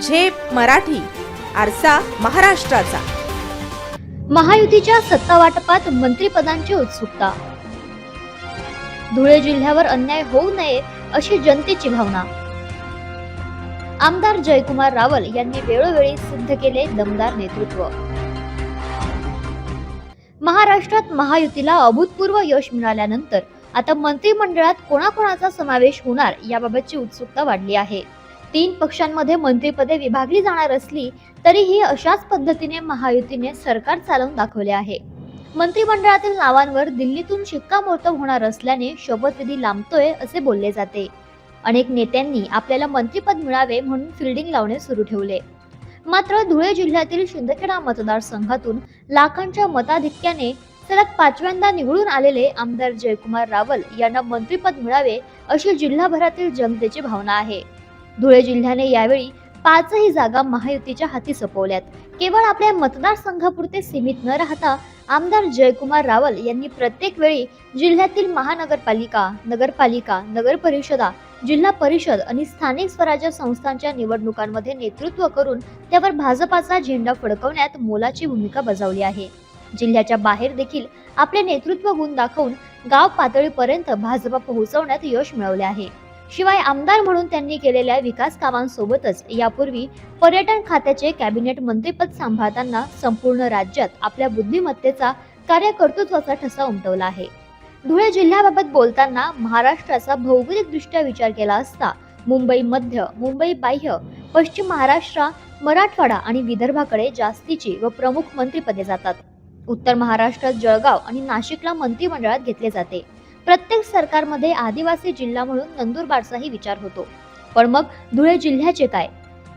झेप मराठी आरसा महाराष्ट्राचा. महायुतीच्या सत्ता वाटपात मंत्रिपदांची उत्सुकता. धुळे जिल्ह्यावर अन्याय होऊ नये अशी जनतेची भावना. आमदार जयकुमार रावल यांनी वेळोवेळी सिद्ध केले दमदार नेतृत्व. महाराष्ट्रात महायुतीला अभूतपूर्व यश मिळाल्यानंतर आता मंत्रिमंडळात कोणाकोणाचा समावेश होणार याबाबतची उत्सुकता वाढली आहे. तीन पक्षांमध्ये मंत्रिपदे विभागली जाणार असली तरीही अशाच पद्धतीने महायुतीने सरकार चालवून दाखवले आहे. मंत्रिमंडळातील नावांवर दिल्लीतून शिक्कामोर्तब होणार असल्याने शपथविधी लांबतोय असे बोलले जाते. अनेक नेत्यांनी आपल्याला मंत्रिपद मिळावे म्हणून फिल्डिंग लावणे सुरू ठेवले. मात्र धुळे जिल्ह्यातील शिंदखेडा मतदारसंघातून लाखांच्या मताधिक्याने सलग पाचव्यांदा निवडून आलेले आमदार जयकुमार रावल यांना मंत्रिपद मिळावे अशी जिल्हाभरातील जनतेची भावना आहे. धुळे जिल्ह्याने यावेळी पाचही जागा महायुतीच्या हाती सोपवल्यात. केवळ आपल्या मतदारसंघापुरते सीमित न राहता आमदार जयकुमार रावल यांनी प्रत्येक वेळी जिल्ह्यातील महानगरपालिका नगरपालिका नगर परिषदा जिल्हा परिषद आणि स्थानिक स्वराज्य संस्थांच्या निवडणुकांमध्ये नेतृत्व करून त्यावर भाजपाचा झेंडा फडकवण्यात मोलाची भूमिका बजावली आहे. जिल्ह्याच्या बाहेर देखील आपले नेतृत्व गुण दाखवून गाव पातळीपर्यंत भाजपा पोहोचवण्यात यश मिळवले आहे. शिवाय आमदार म्हणून त्यांनी केलेल्या विकास कामांसोबतच यापूर्वी पर्यटन खात्याचे कॅबिनेट मंत्रीपद सांभाळताना संपूर्ण राज्यात आपल्या बुद्धिमत्तेचा कार्यकर्तृत्वाचा ठसा उमटवला आहे. धुळे जिल्ह्याबाबत बोलताना महाराष्ट्राचा भौगोलिकदृष्ट्या विचार केला असता मुंबई मध्य मुंबई बाह्य पश्चिम महाराष्ट्र मराठवाडा आणि विदर्भाकडे जास्तीची व प्रमुख मंत्रिपदे जातात. उत्तर महाराष्ट्रात जळगाव आणि नाशिकला मंत्रिमंडळात घेतले जाते. प्रत्येक सरकारमध्ये आदिवासी जिल्हा म्हणून नंदुरबारचाही विचार होतो. पण मग धुळे जिल्ह्याचे काय?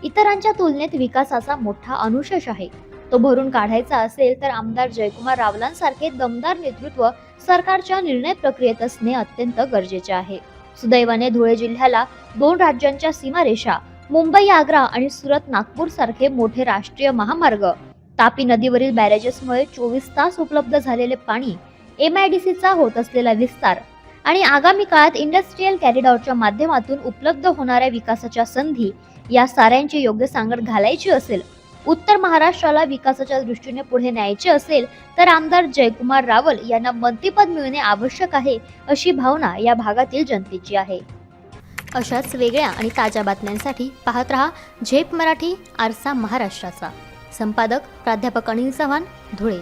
इतरांच्या तुलनेत विकासाचा मोठा अनुशेष आहे. तो भरून काढायचा असेल तर आमदार जयकुमार रावलांसारखे दमदार नेतृत्व सरकारच्या निर्णय प्रक्रियेत असणे अत्यंत गरजेचे आहे. सुदैवाने धुळे जिल्ह्याला दोन राज्यांच्या सीमारेषा मुंबई आग्रा आणि सुरत नागपूर सारखे मोठे राष्ट्रीय महामार्ग तापी नदीवरील बॅरेजेसमुळे चोवीस तास उपलब्ध झालेले पाणी एम आय डी सीचा होत असलेला विस्तार आणि आगामी काळात इंडस्ट्रीयल कॅरिडॉरच्या माध्यमातून उपलब्ध होणाऱ्या विकासाच्या संधी या साऱ्यांची योग्य सांगड घालायची असेल उत्तर महाराष्ट्राला विकासाच्या दृष्टीने पुढे न्यायचे असेल तर आमदार जयकुमार रावल यांना मंत्रीपद मिळणे आवश्यक आहे अशी भावना या भागातील जनतेची आहे. अशाच वेगळ्या आणि ताज्या बातम्यांसाठी पाहत रहा झेप मराठी आरसा महाराष्ट्राचा. संपादक प्राध्यापक अनिल चव्हाण धुळे.